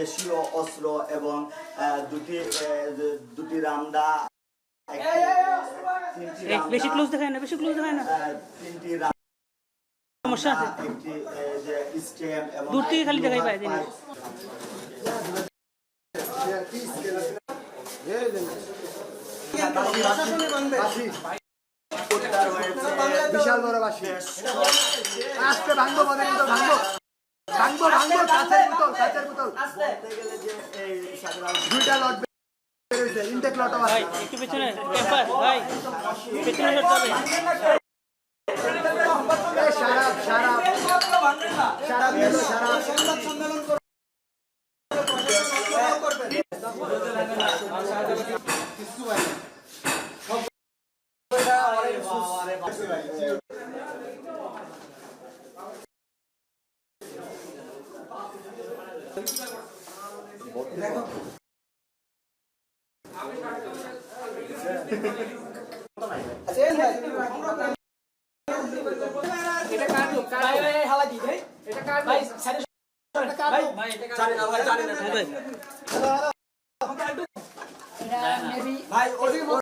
দেশীয় অস্ত্র এবং দুটি দুটি রামদা বেশি ক্লোজ দেখায় না বেশি ক্লোজ দেখায় না। তিনটি সমস্যা আছে? একটি আহ, যে স্টেম এবং দূর থেকে খালি দেখাই পায় বিশাল বড় বাসি আজকে ভাঙবো মনে ভাঙবো। ভাঙবো ভাঙবো কাঁচের বোতল কাঁচের বোতল। বলতে গেলে যে এই দুইটা লট ইনটেক আছে। ভাই একটু পেছনে ক্যাম্পাস ভাই পেছনে সরতে হবে। এই সারাপ সারাপ। সারাপ দিল সারাপ। হ্যাঁ ভাই ভাই ওদিকে